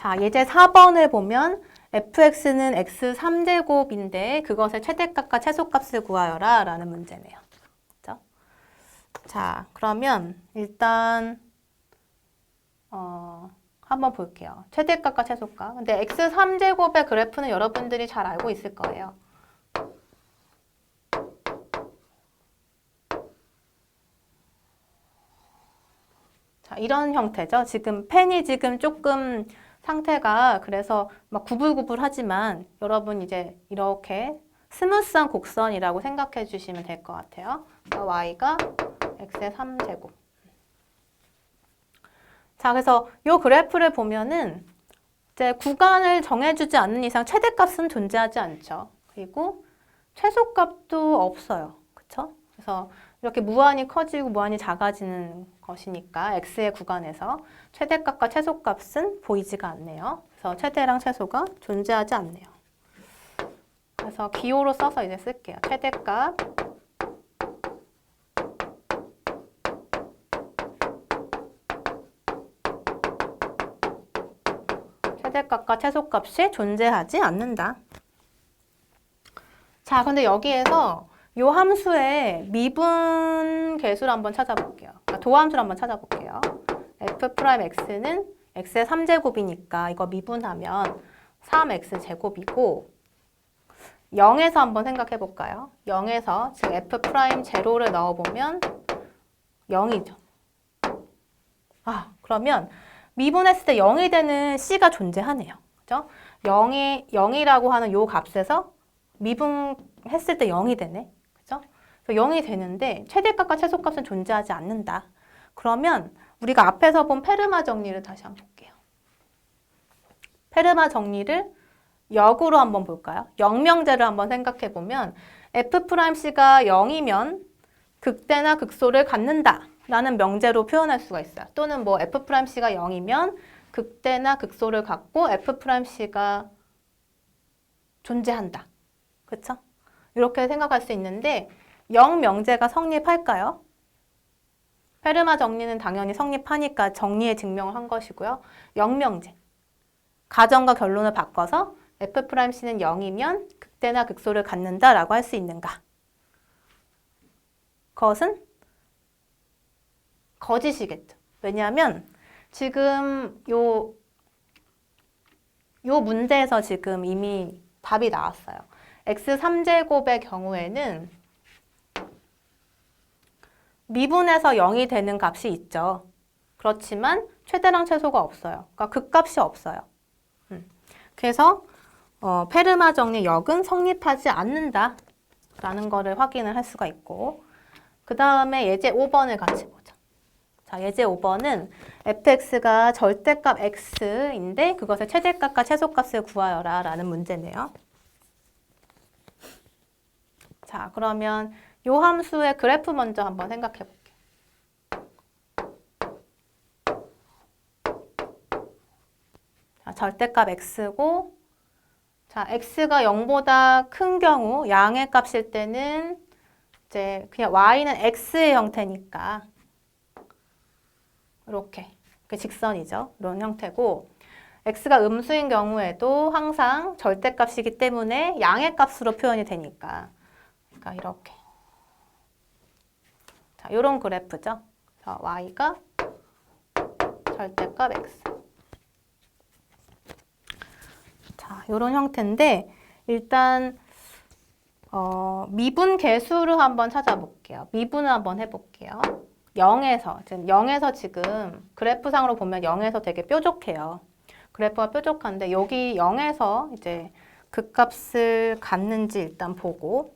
자, 예제 4번을 보면 fx는 x 3제곱인데 그것의 최대값과 최소값을 구하여라 라는 문제네요. 그죠? 자, 그러면 일단 어, 한번 볼게요. 최대값과 최소값. 근데 x 3제곱의 그래프는 여러분들이 잘 알고 있을 거예요. 자, 이런 형태죠. 지금 펜이 지금 조금 상태가 그래서 막 구불구불하지만 여러분 이제 이렇게 스무스한 곡선이라고 생각해 주시면 될 것 같아요. 그래서 y가 x의 3제곱. 자, 그래서 이 그래프를 보면은 이제 구간을 정해주지 않는 이상 최대값은 존재하지 않죠. 그리고 최소값도 없어요. 그쵸? 그래서 이렇게 무한히 커지고 무한히 작아지는 것이니까 x의 구간에서 최대값과 최소값은 보이지가 않네요. 그래서 최대랑 최소가 존재하지 않네요. 그래서 기호로 써서 이제 쓸게요. 최대값 최대값과 최소값이 존재하지 않는다. 자, 근데 여기에서 요 함수의 미분 계수를 한번 찾아볼게요. 그러니까 도함수를 한번 찾아볼게요. f 프라임 x는 x의 3제곱이니까 이거 미분하면 3x 제곱이고 0에서 한번 생각해 볼까요? 0에서 즉 f 프라임 제로를 넣어 보면 0이죠. 아, 그러면 미분했을 때 0이 되는 c가 존재하네요. 그죠? 0이 0이라고 하는 요 값에서 미분했을 때 0이 되네. 그죠? 그래서 0이 되는데 최대값과 최소값은 존재하지 않는다. 그러면 우리가 앞에서 본 페르마 정리를 다시 한번 볼게요. 페르마 정리를 역으로 한번 볼까요? 영명제를 한번 생각해 보면 f'c가 0이면 극대나 극소를 갖는다 라는 명제로 표현할 수가 있어요. 또는 뭐 f'c가 0이면 극대나 극소를 갖고 f'c가 존재한다. 그쵸? 이렇게 생각할 수 있는데 0 명제가 성립할까요? 페르마 정리는 당연히 성립하니까 정리의 증명을 한 것이고요. 0 명제. 가정과 결론을 바꿔서 f'c는 0이면 극대나 극소를 갖는다라고 할 수 있는가? 그것은 거짓이겠죠. 왜냐하면 지금 요, 요 문제에서 지금 이미 답이 나왔어요. x 3제곱의 경우에는 미분에서 0이 되는 값이 있죠. 그렇지만 최대랑 최소가 없어요. 그러니까 극값이 없어요. 음. 그래서 어, 페르마 정리 역은 성립하지 않는다. 라는 거를 확인을 할 수가 있고 그 다음에 예제 5번을 같이 보자. 자, 예제 5번은 fx가 절대값 x인데 그것의 최대값과 최소값을 구하여라 라는 문제네요. 자, 그러면 요 함수의 그래프 먼저 한번 생각해 볼게요. 자, 절대값 x고 자, x가 0보다 큰 경우 양의 값일 때는 이제 그냥 y는 x의 형태니까 이렇게 그 직선이죠. 이런 형태고 x가 음수인 경우에도 항상 절대값이기 때문에 양의 값으로 표현이 되니까 그러니까 이렇게 자, 이런 그래프죠. 그래서 y가 절대값 x 자, 이런 형태인데 일단 어, 미분 계수를 한번 찾아볼게요. 미분을 한번 해볼게요. 0에서, 지금 0에서 지금 그래프상으로 보면 0에서 되게 뾰족해요. 그래프가 뾰족한데 여기 0에서 이제 극값을 갖는지 일단 보고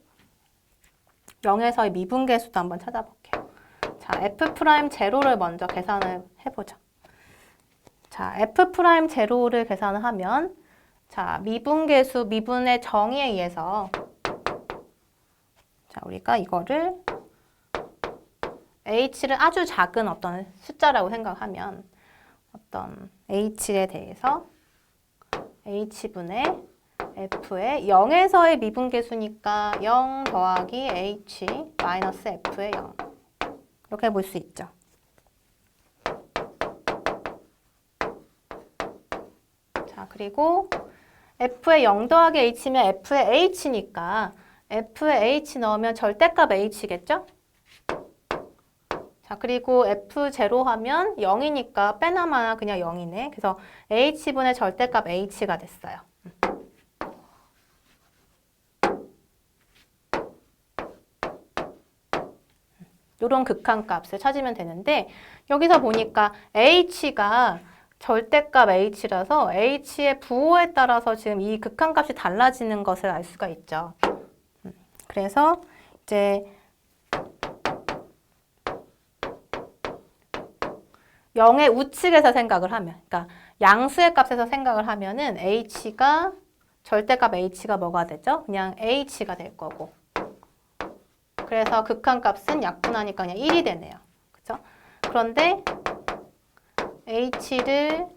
0에서의 미분 계수도 한번 찾아볼게요. 자, f 프라임 제로를 먼저 계산을 해보죠. 자, f 프라임 제로를 계산을 하면 자, 미분 계수, 미분의 정의에 의해서 자, 우리가 이거를 h를 아주 작은 어떤 숫자라고 생각하면 어떤 h에 대해서 h분의 f의 0에서의 미분계수니까 0 더하기 h 마이너스 f의 0 이렇게 볼 수 있죠. 그리고 f에 0 더하기 h면 f에 h니까 f에 h 넣으면 절대값 h겠죠? 자, 그리고 f0 하면 0이니까 빼나마나 그냥 0이네. 그래서 h분의 절대값 h가 됐어요. 이런 극한 값을 찾으면 되는데 여기서 보니까 h가 절대값 h라서 h의 부호에 따라서 지금 이 극한 값이 달라지는 것을 알 수가 있죠. 음, 그래서 이제 0의 우측에서 생각을 하면, 그러니까 양수의 값에서 생각을 하면은 h가 절대값 h가 뭐가 되죠? 그냥 h가 될 거고. 그래서 극한값은 약분하니까 그냥 1이 되네요. 그죠? 그런데 h를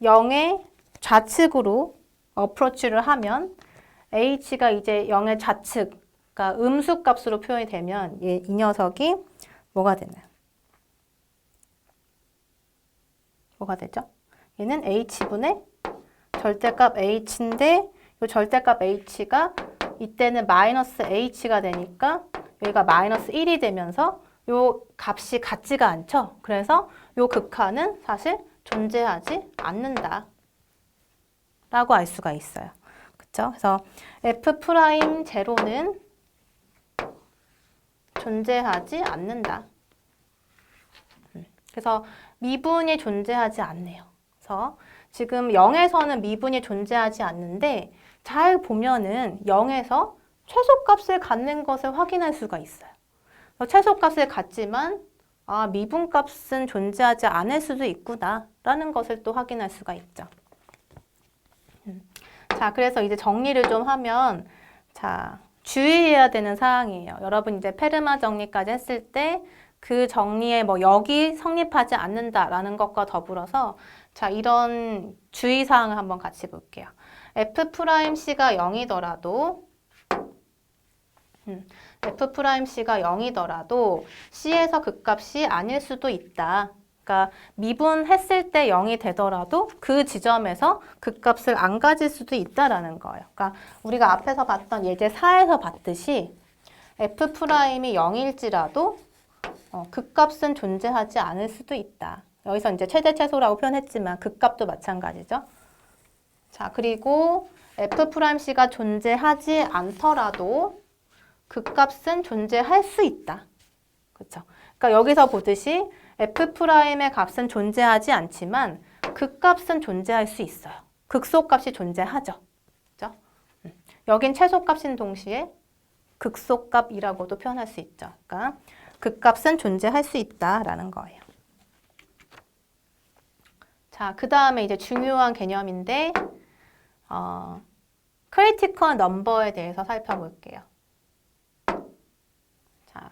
0의 좌측으로 어프로치를 하면 h가 이제 0의 좌측, 그러니까 음수 값으로 표현이 되면 얘, 이 녀석이 뭐가 되나요? 뭐가 되죠? 얘는 h분의 절대값 h인데 이 절대값 h가 이때는 마이너스 h가 되니까 여기가 마이너스 1이 되면서 요 값이 같지가 않죠. 그래서 요 극한은 사실 존재하지 않는다. 라고 알 수가 있어요. 그쵸? 그래서 f 프라임 제로는 존재하지 않는다. 음, 그래서 미분이 존재하지 않네요. 그래서 지금 0에서는 미분이 존재하지 않는데 잘 보면은 0에서 최소값을 갖는 것을 확인할 수가 있어요. 최소값을 갖지만 아, 미분값은 존재하지 않을 수도 있구나 라는 것을 또 확인할 수가 있죠. 음. 자, 그래서 이제 정리를 좀 하면 자, 주의해야 되는 사항이에요. 여러분 이제 페르마 정리까지 했을 때 그 정리에 뭐 여기 성립하지 않는다라는 것과 더불어서 자, 이런 주의 사항을 한번 같이 볼게요. f'C가 0이더라도 음, f'C가 0이더라도 C에서 극값이 아닐 수도 있다. 그러니까 미분했을 때 0이 되더라도 그 지점에서 극값을 안 가질 수도 있다라는 거예요. 그러니까 우리가 앞에서 봤던 예제 4에서 봤듯이 f'이 0일지라도 어, 극값은 존재하지 않을 수도 있다. 여기서 이제 최대 최소라고 표현했지만 극값도 마찬가지죠. 자, 그리고 f'C가 존재하지 않더라도 극값은 존재할 수 있다. 그렇죠? 그러니까 여기서 보듯이 f'의 값은 존재하지 않지만 극값은 존재할 수 있어요. 극소값이 존재하죠. 그렇죠? 음. 여긴 최소값인 동시에 극소값이라고도 표현할 수 있죠. 그러니까 극값은 존재할 수 있다라는 거예요. 자, 그 다음에 이제 중요한 개념인데 어, 크리티컬 넘버에 대해서 살펴볼게요. 자,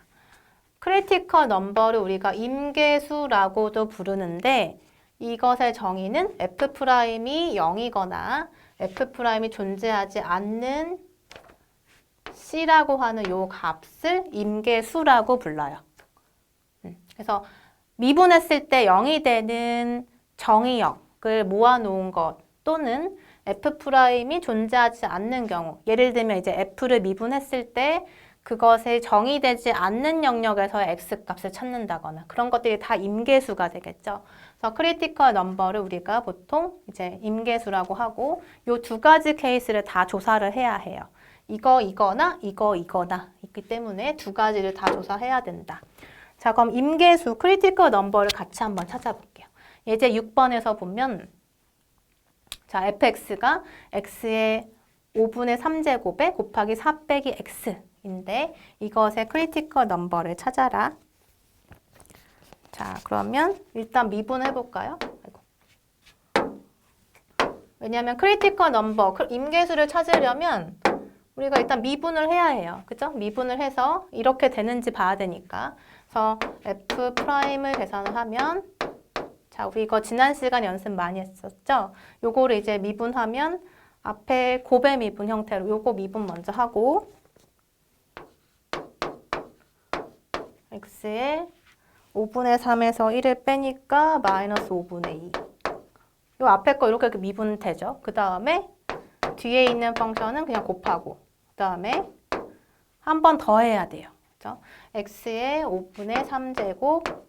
크리티컬 넘버를 우리가 임계수라고도 부르는데 이것의 정의는 f'이 0이거나 f'이 존재하지 않는 c라고 하는 요 값을 임계수라고 불러요. 음, 그래서 미분했을 때 0이 되는 정의역을 모아놓은 것 또는 f'이 존재하지 않는 경우 예를 들면 이제 f를 미분했을 때 그것에 정의되지 않는 영역에서 x값을 찾는다거나 그런 것들이 다 임계수가 되겠죠. 그래서 크리티컬 넘버를 우리가 보통 이제 임계수라고 하고 이 두 가지 케이스를 다 조사를 해야 해요. 이거 이거나 이거 이거나 있기 때문에 두 가지를 다 조사해야 된다. 자, 그럼 임계수 크리티컬 넘버를 같이 한번 찾아볼게요. 예제 6번에서 보면 자, fx가 x의 5분의 3제곱에 곱하기 4 빼기 x인데 이것의 크리티컬 넘버를 찾아라. 자, 그러면 일단 미분해 볼까요? 왜냐하면 크리티컬 넘버, 임계수를 찾으려면 우리가 일단 미분을 해야 해요. 그죠? 미분을 해서 이렇게 되는지 봐야 되니까. 그래서 f 프라임을 계산을 하면 자, 우리 이거 지난 시간 연습 많이 했었죠? 요거를 이제 미분하면 앞에 곱의 미분 형태로 요거 미분 먼저 하고 x의 5분의 3에서 1을 빼니까 마이너스 5분의 2 요 앞에 거 이렇게 미분되죠. 그 다음에 뒤에 있는 펑션은 그냥 곱하고 그 다음에 한 번 더 해야 돼요. 그죠? x의 5분의 3제곱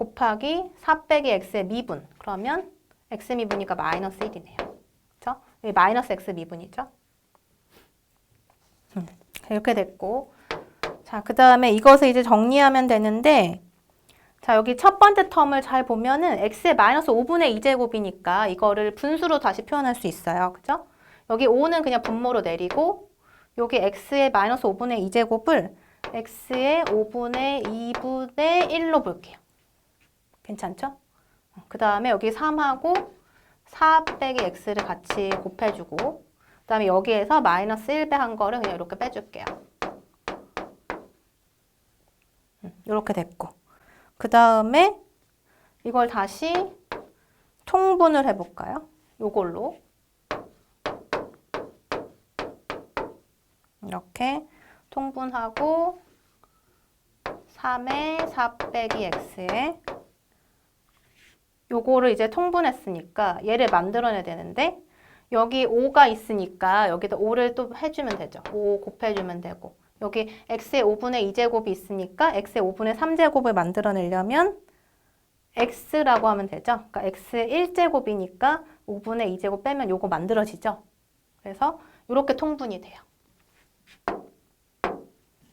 곱하기 4 빼기 x의 미분. 그러면 x 미분이니까 마이너스 1이네요. 그죠? 여기 마이너스 x 미분이죠. 음, 이렇게 됐고 자, 그 다음에 이것을 이제 정리하면 되는데 자, 여기 첫 번째 텀을 잘 보면은 x의 마이너스 5분의 2제곱이니까 이거를 분수로 다시 표현할 수 있어요. 그죠? 여기 5는 그냥 분모로 내리고 여기 x의 마이너스 5분의 2제곱을 x의 5분의 2분의 1로 볼게요. 괜찮죠? 그 다음에 여기 3하고 4 빼기 x를 같이 곱해주고 그 다음에 여기에서 마이너스 1배 한 거를 그냥 이렇게 빼줄게요. 이렇게 됐고 그 다음에 이걸 다시 통분을 해볼까요? 요걸로 이렇게 통분하고 3에 4 빼기 x에 요거를 이제 통분했으니까 얘를 만들어내야 되는데 여기 5가 있으니까 여기다 5를 또 해주면 되죠. 5 곱해주면 되고 여기 x의 5분의 2제곱이 있으니까 x의 5분의 3제곱을 만들어내려면 x라고 하면 되죠. 그러니까 x의 1제곱이니까 5분의 2제곱 빼면 요거 만들어지죠. 그래서 이렇게 통분이 돼요.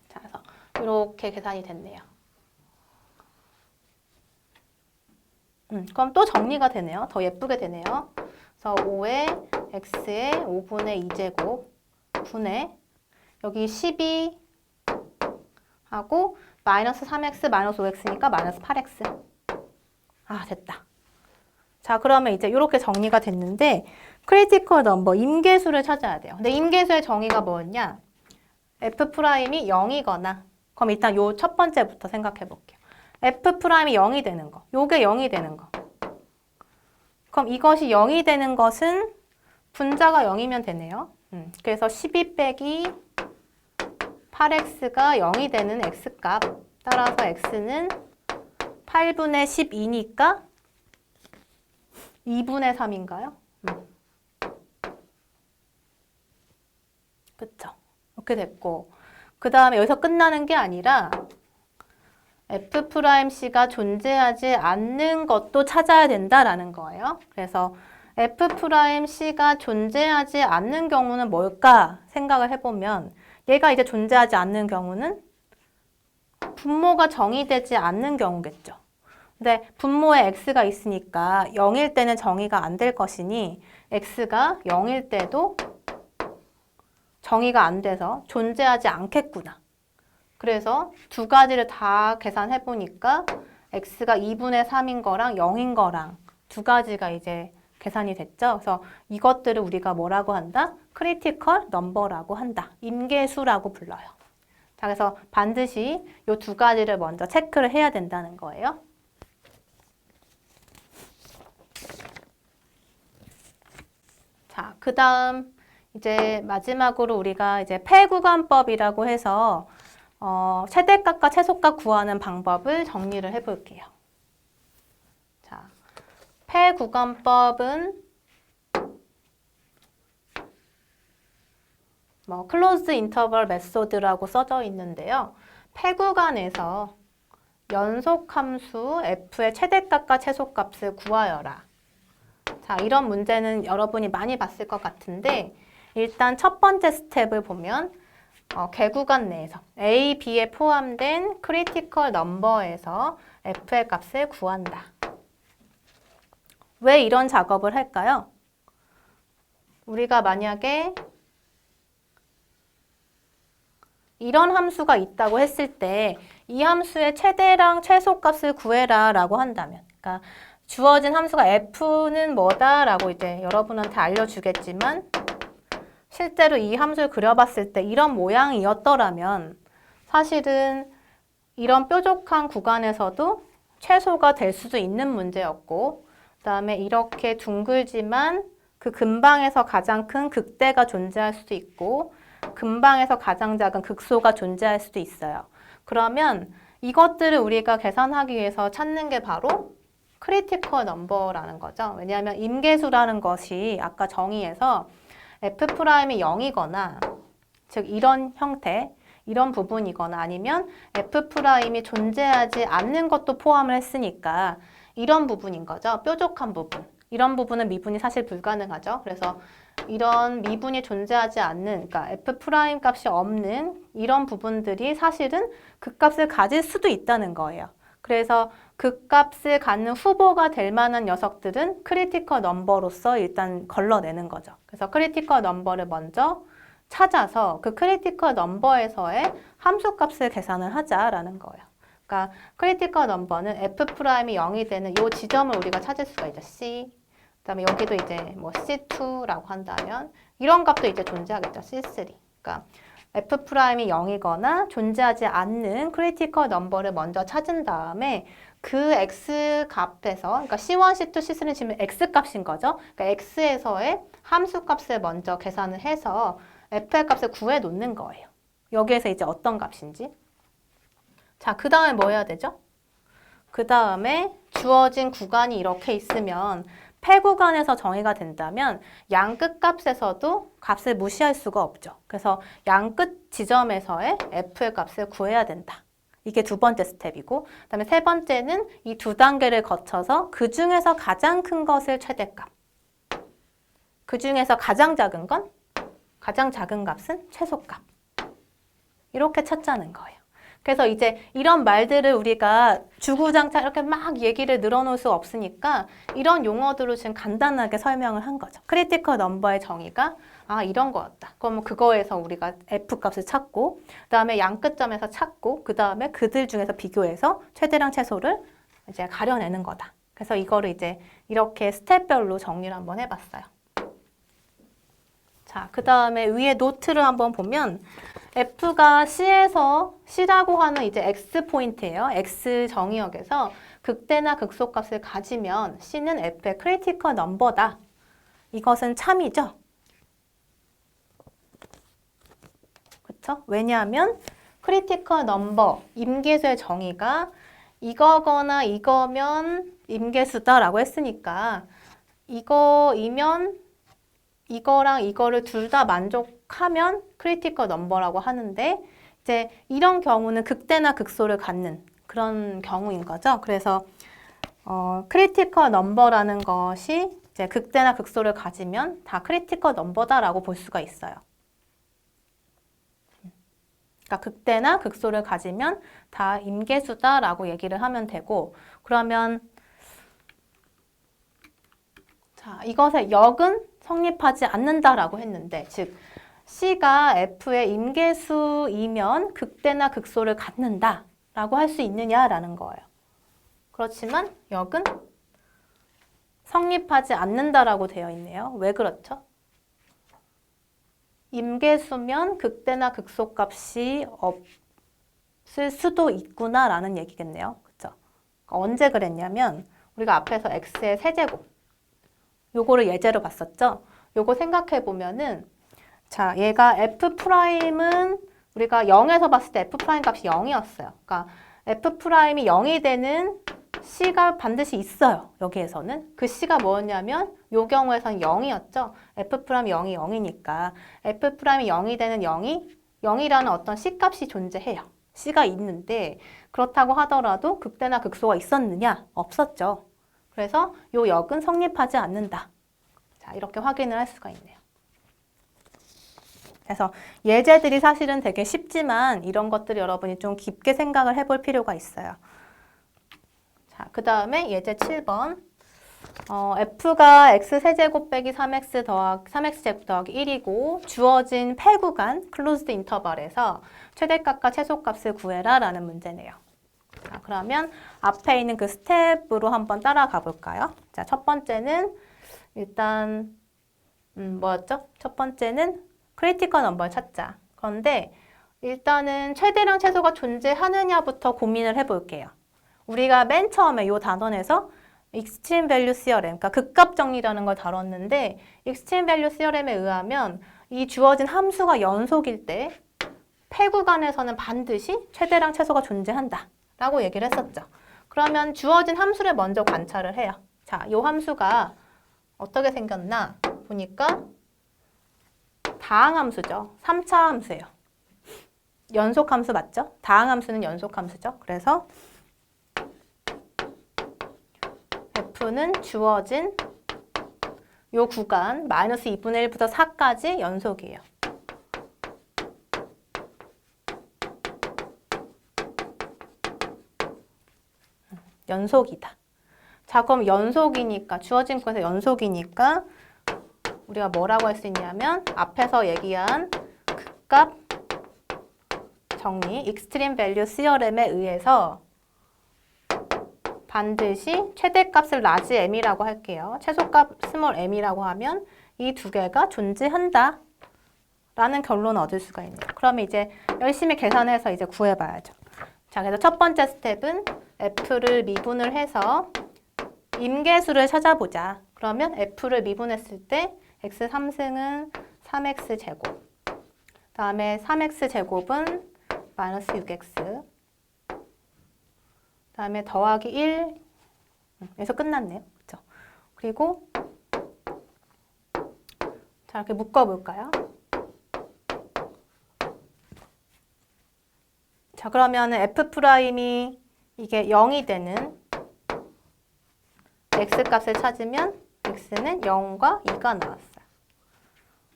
자, 그래서 이렇게 계산이 됐네요. 음, 그럼 또 정리가 되네요. 더 예쁘게 되네요. 그래서 5의 x의 5분의 2제곱 분의 여기 12 하고 마이너스 3x 마이너스 5x니까 마이너스 8x. 아, 됐다. 자, 그러면 이제 이렇게 정리가 됐는데 크리티컬 넘버 임계수를 찾아야 돼요. 근데 임계수의 정의가 뭐였냐? f 프라임이 0이거나 그럼 일단 요 첫 번째부터 생각해 볼게요. F 프라임이 0이 되는 거. 요게 0이 되는 거. 그럼 이것이 0이 되는 것은 분자가 0이면 되네요. 음, 그래서 12 빼기 8x가 0이 되는 x값. 따라서 x는 8분의 12니까 2분의 3인가요? 음. 그쵸? 이렇게 됐고 그 다음에 여기서 끝나는 게 아니라 f'C가 존재하지 않는 것도 찾아야 된다라는 거예요. 그래서 f'C가 존재하지 않는 경우는 뭘까 생각을 해보면 얘가 이제 존재하지 않는 경우는 분모가 정의되지 않는 경우겠죠. 근데 분모에 x가 있으니까 0일 때는 정의가 안 될 것이니 x가 0일 때도 정의가 안 돼서 존재하지 않겠구나. 그래서 두 가지를 다 계산해 보니까 x가 2분의 3인 거랑 0인 거랑 두 가지가 이제 계산이 됐죠. 그래서 이것들을 우리가 뭐라고 한다? 크리티컬 넘버라고 한다. 임계수라고 불러요. 자, 그래서 반드시 이 두 가지를 먼저 체크를 해야 된다는 거예요. 자, 그 다음 이제 마지막으로 우리가 이제 폐구간법이라고 해서 어, 최대값과 최소값 구하는 방법을 정리를 해볼게요. 자, 폐구간법은 뭐 클로즈 인터벌 메소드라고 써져 있는데요. 폐구간에서 연속 함수 f의 최대값과 최소값을 구하여라. 자, 이런 문제는 여러분이 많이 봤을 것 같은데 일단 첫 번째 스텝을 보면 어, 개구간 내에서 A, B에 포함된 크리티컬 넘버에서 F의 값을 구한다. 왜 이런 작업을 할까요? 우리가 만약에 이런 함수가 있다고 했을 때 이 함수의 최대랑 최소값을 구해라 라고 한다면 그러니까 주어진 함수가 f는 뭐다 라고 이제 여러분한테 알려주겠지만 실제로 이 함수를 그려봤을 때 이런 모양이었더라면 사실은 이런 뾰족한 구간에서도 최소가 될 수도 있는 문제였고 그 다음에 이렇게 둥글지만 그 근방에서 가장 큰 극대가 존재할 수도 있고 근방에서 가장 작은 극소가 존재할 수도 있어요. 그러면 이것들을 우리가 계산하기 위해서 찾는 게 바로 크리티컬 넘버라는 거죠. 왜냐하면 임계수라는 것이 아까 정의에서 f 프라임이 0이거나 즉 이런 형태 이런 부분이거나 아니면 f 프라임이 존재하지 않는 것도 포함을 했으니까 이런 부분인 거죠. 뾰족한 부분. 이런 부분은 미분이 사실 불가능하죠. 그래서 이런 미분이 존재하지 않는, 그러니까 f 값이 없는 이런 부분들이 사실은 그 값을 가질 수도 있다는 거예요. 그래서 그 값을 갖는 후보가 될 만한 녀석들은 크리티컬 넘버로서 일단 걸러내는 거죠. 그래서 크리티컬 넘버를 먼저 찾아서 그 크리티컬 넘버에서의 함수 값을 계산을 하자라는 거예요. 그러니까 크리티컬 넘버는 f 프라임이 0이 되는 이 지점을 우리가 찾을 수가 있죠. c. 그다음에 여기도 이제 뭐 c2라고 한다면 이런 값도 이제 존재하겠죠. c3. 그러니까 f 프라임이 0이거나 존재하지 않는 크리티컬 넘버를 먼저 찾은 다음에 그 x 값에서 그러니까 c1, c2, c3는 지금 x 값인 거죠. 그러니까 x에서의 함수 값을 먼저 계산을 해서 f의 값을 구해 놓는 거예요. 여기에서 이제 어떤 값인지. 자, 그 다음에 뭐 해야 되죠? 그 다음에 주어진 구간이 이렇게 있으면 폐 구간에서 정의가 된다면 양 끝 값에서도 값을 무시할 수가 없죠. 그래서 양 끝 지점에서의 f의 값을 구해야 된다. 이게 두 번째 스텝이고, 그다음에 세 번째는 이 두 단계를 거쳐서 그 중에서 가장 큰 것을 최대값. 그 중에서 가장 작은 건 가장 작은 값은 최소값. 이렇게 찾자는 거예요. 그래서 이제 이런 말들을 우리가 주구장창 이렇게 막 얘기를 늘어놓을 수 없으니까 이런 용어들로 지금 간단하게 설명을 한 거죠. 크리티컬 넘버의 정의가 아 이런 거였다. 그러면 그거에서 우리가 f 값을 찾고 그다음에 양 끝점에서 찾고 그다음에 그들 중에서 비교해서 최대랑 최소를 이제 가려내는 거다. 그래서 이거를 이제 이렇게 스텝별로 정리를 한번 해봤어요. 자, 그 다음에 위에 노트를 한번 보면 F가 C에서 C라고 하는 이제 X 포인트예요. X 정의역에서 극대나 극소값을 가지면 C는 F의 크리티컬 넘버다. 이것은 참이죠. 그렇죠? 왜냐하면 크리티컬 넘버, 임계수의 정의가 이거거나 이거면 임계수다라고 했으니까 이거이면 이거랑 이거를 둘 다 만족하면 크리티컬 넘버라고 하는데 이제 이런 경우는 극대나 극소를 갖는 그런 경우인 거죠. 그래서 어, 크리티컬 넘버라는 것이 이제 극대나 극소를 가지면 다 크리티컬 넘버다라고 볼 수가 있어요. 그러니까 극대나 극소를 가지면 다 임계수다라고 얘기를 하면 되고 그러면 자 이것의 역은 성립하지 않는다라고 했는데 즉 C가 F의 임계수이면 극대나 극소를 갖는다 라고 할 수 있느냐라는 거예요. 그렇지만 역은 성립하지 않는다라고 되어 있네요. 왜 그렇죠? 임계수면 극대나 극소 값이 없을 수도 있구나라는 얘기겠네요. 그렇죠? 언제 그랬냐면 우리가 앞에서 x의 세제곱 요거를 예제로 봤었죠. 요거 생각해 보면은 자, 얘가 f 프라임은 우리가 0에서 봤을 때 f 프라임 값이 0이었어요. 그러니까 f 프라임이 0이 되는 c가 반드시 있어요. 여기에서는 그 c가 뭐였냐면 요 경우에서는 0이었죠. f 프라임 0이 0이니까 f 프라임이 0이 되는 0이 0이라는 어떤 c 값이 존재해요. c가 있는데 그렇다고 하더라도 극대나 극소가 있었느냐? 없었죠. 그래서 요 역은 성립하지 않는다. 자, 이렇게 확인을 할 수가 있네요. 그래서 예제들이 사실은 되게 쉽지만 이런 것들 여러분이 좀 깊게 생각을 해볼 필요가 있어요. 자, 그 다음에 예제 7번. 어, f가 x세제곱 빼기 3x 더하기 3x제곱 더하기 1이고 주어진 폐구간 클로즈드 인터벌에서 최대값과 최소값을 구해라 라는 문제네요. 자, 그러면 앞에 있는 그 스텝으로 한번 따라가 볼까요? 자, 첫 번째는 일단 음, 뭐였죠? 첫 번째는 크리티컬 넘버를 찾자. 그런데 일단은 최대랑 최소가 존재하느냐부터 고민을 해볼게요. 우리가 맨 처음에 이 단원에서 익스트림 밸류 시어렘, 그러니까 극값 정리라는 걸 다뤘는데 익스트림 밸류 시어렘에 의하면 이 주어진 함수가 연속일 때 폐구간에서는 반드시 최대랑 최소가 존재한다. 라고 얘기를 했었죠. 그러면 주어진 함수를 먼저 관찰을 해요. 자, 이 함수가 어떻게 생겼나 보니까 다항함수죠. 3차 함수예요. 연속함수 맞죠? 다항함수는 연속함수죠. 그래서 f는 주어진 요 구간 마이너스 2분의 1부터 4까지 연속이에요. 연속이다. 자, 그럼 연속이니까 주어진 거에서 연속이니까 우리가 뭐라고 할 수 있냐면 앞에서 얘기한 극값 정리 익스트림 밸류 시어렘에 의해서 반드시 최대값을 라지 m이라고 할게요. 최소값 스몰 m이라고 하면 이 두 개가 존재한다. 라는 결론을 얻을 수가 있네요. 그러면 이제 열심히 계산해서 이제 구해봐야죠. 자, 그래서 첫 번째 스텝은 f를 미분을 해서 임계수를 찾아보자. 그러면 f를 미분했을 때 x 3승은 3x 제곱. 다음에 3x 제곱은 마이너스 6x. 다음에 더하기 1. 음, 여기서 끝났네요. 그렇죠? 그리고 자, 이렇게 묶어 볼까요? 자, 그러면 f 프라임이 이게 0이 되는 x 값을 찾으면 x는 0과 2가 나왔어요.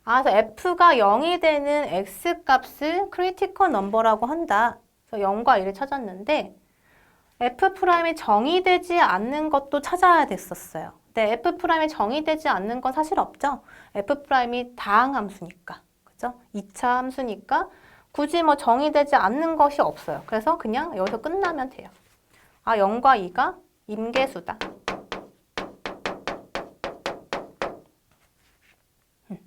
아, 그래서 f가 0이 되는 x 값을 크리티컬 넘버라고 한다. 그래서 0과 1을 찾았는데 f 프라임이 정의되지 않는 것도 찾아야 됐었어요. 근데 f 프라임이 정의되지 않는 건 사실 없죠. f 프라임이 다항 함수니까. 그죠? 2차 함수니까 굳이 뭐 정의되지 않는 것이 없어요. 그래서 그냥 여기서 끝나면 돼요. 아, 0과 2가 임계수다. 음,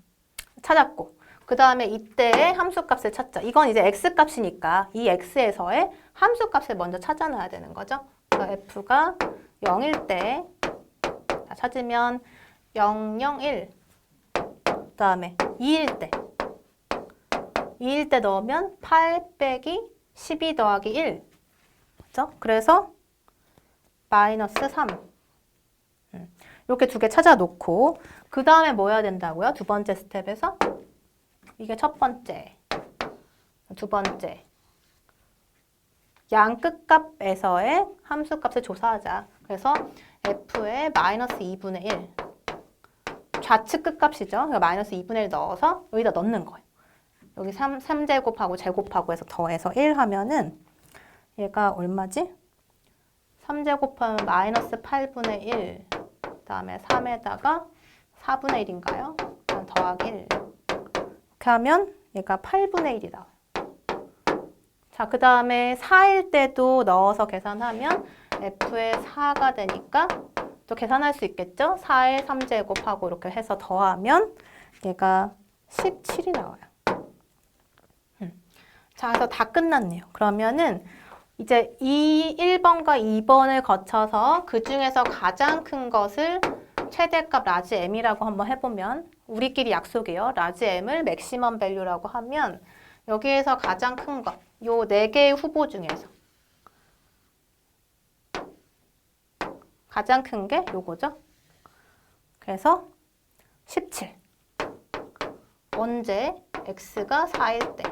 찾았고 그 다음에 이때의 함수값을 찾자. 이건 이제 x값이니까 이 x에서의 함수값을 먼저 찾아놔야 되는 거죠. 그래서 f가 0일 때 자, 찾으면 0, 0, 1. 그 다음에 2일 때 2일 때 넣으면 8 빼기 12 더하기 1. 그죠? 그래서 마이너스 3. 음, 이렇게 두 개 찾아 놓고 그 다음에 뭐 해야 된다고요? 두 번째 스텝에서 이게 첫 번째. 두 번째. 양 끝값에서의 함수값을 조사하자. 그래서 f의 마이너스 2분의 1. 좌측 끝값이죠. 마이너스 2분의 1 넣어서 여기다 넣는 거예요. 여기 3, 3제곱하고 제곱하고 해서 더해서 1 하면은 얘가 얼마지? 3제곱하면 마이너스 8분의 1. 그 다음에 3에다가 4분의 1인가요? 더하기 1. 이렇게 하면 얘가 8분의 1이 나와요. 자, 그 다음에 4일 때도 넣어서 계산하면 f의 4가 되니까 또 계산할 수 있겠죠? 4의 3제곱하고 이렇게 해서 더하면 얘가 17이 나와요. 음. 자, 그래서 다 끝났네요. 그러면은 이제 이 1번과 2번을 거쳐서 그 중에서 가장 큰 것을 최대값 라지 m이라고 한번 해보면 우리끼리 약속이에요. 라지 m을 맥시멈 밸류라고 하면 여기에서 가장 큰 것, 요 네 개의 후보 중에서 가장 큰 게 요거죠. 그래서 17. 언제 x가 4일 때.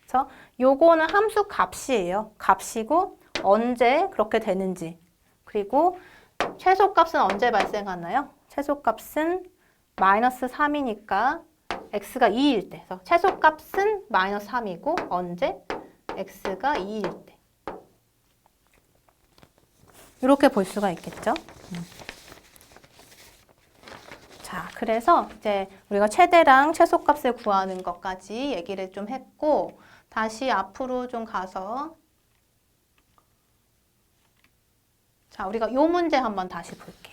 그래서 요거는 함수 값이에요. 값이고 언제 그렇게 되는지. 그리고 최소값은 언제 발생하나요? 최소값은 마이너스 3이니까 x가 2일 때. 그래서 최소값은 마이너스 3이고 언제? x가 2일 때. 이렇게 볼 수가 있겠죠? 음. 자, 그래서 이제 우리가 최대랑 최소값을 구하는 것까지 얘기를 좀 했고 다시 앞으로 좀 가서 자, 우리가 이 문제 한번 다시 볼게요.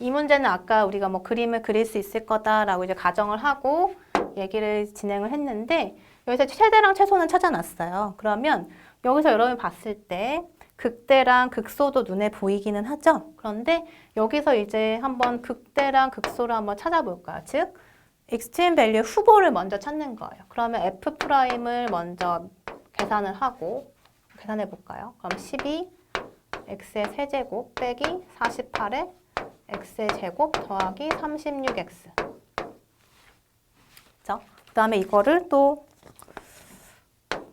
이 문제는 아까 우리가 뭐 그림을 그릴 수 있을 거다라고 이제 가정을 하고 얘기를 진행을 했는데 여기서 최대랑 최소는 찾아놨어요. 그러면 여기서 여러분이 봤을 때 극대랑 극소도 눈에 보이기는 하죠. 그런데 여기서 이제 한번 극대랑 극소를 한번 찾아볼까요? 즉 익스트림 밸류 후보를 먼저 찾는 거예요. 그러면 f 프라임을 먼저 계산을 하고 계산해 볼까요? 그럼 12 x의 세제곱 빼기 48의 x의 제곱 더하기 36x. 그죠? 그 다음에 이거를 또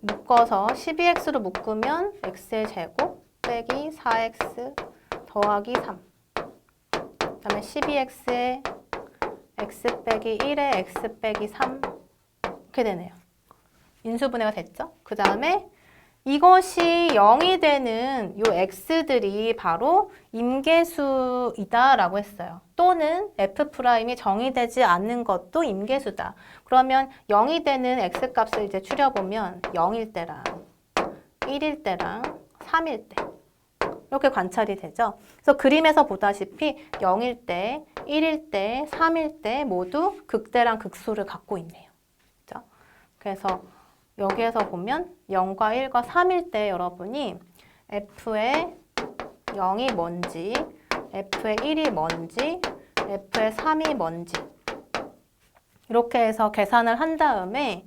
묶어서 12x로 묶으면 x의 제곱 빼기 4x 더하기 3. 그 다음에 12x의 x 빼기 1의 x 빼기 3 이렇게 되네요. 인수분해가 됐죠? 그 다음에 이것이 0이 되는 요 x들이 바로 임계수이다라고 했어요. 또는 f'이 정의되지 않는 것도 임계수다. 그러면 0이 되는 x 값을 이제 추려보면 0일 때랑 1일 때랑 3일 때 이렇게 관찰이 되죠. 그래서 그림에서 보다시피 0일 때, 1일 때, 3일 때 모두 극대랑 극소를 갖고 있네요. 그죠? 그래서 여기에서 보면 0과 1과 3일 때 여러분이 f의 0이 뭔지, f의 1이 뭔지, f의 3이 뭔지 이렇게 해서 계산을 한 다음에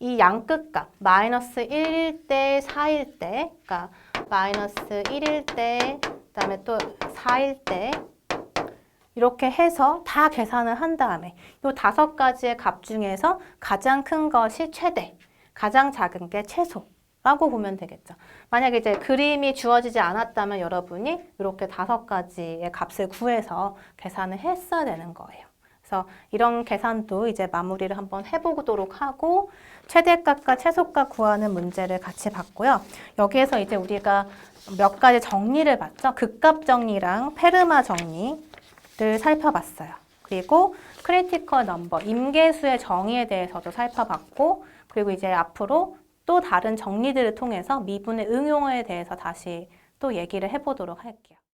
이 양끝값 마이너스 1일 때, 4일 때, 그러니까 마이너스 1일 때, 그 다음에 또 4일 때 이렇게 해서 다 계산을 한 다음에 이 다섯 가지의 값 중에서 가장 큰 것이 최대, 가장 작은 게 최소 라고 보면 되겠죠. 만약에 이제 그림이 주어지지 않았다면 여러분이 이렇게 다섯 가지의 값을 구해서 계산을 했어야 되는 거예요. 그래서 이런 계산도 이제 마무리를 한번 해보도록 하고 최대값과 최소값 구하는 문제를 같이 봤고요. 여기에서 이제 우리가 몇 가지 정리를 봤죠. 극값 정리랑 페르마 정리를 살펴봤어요. 그리고 크리티컬 넘버, 임계수의 정의에 대해서도 살펴봤고 그리고 이제 앞으로 또 다른 정리들을 통해서 미분의 응용에 대해서 다시 또 얘기를 해보도록 할게요.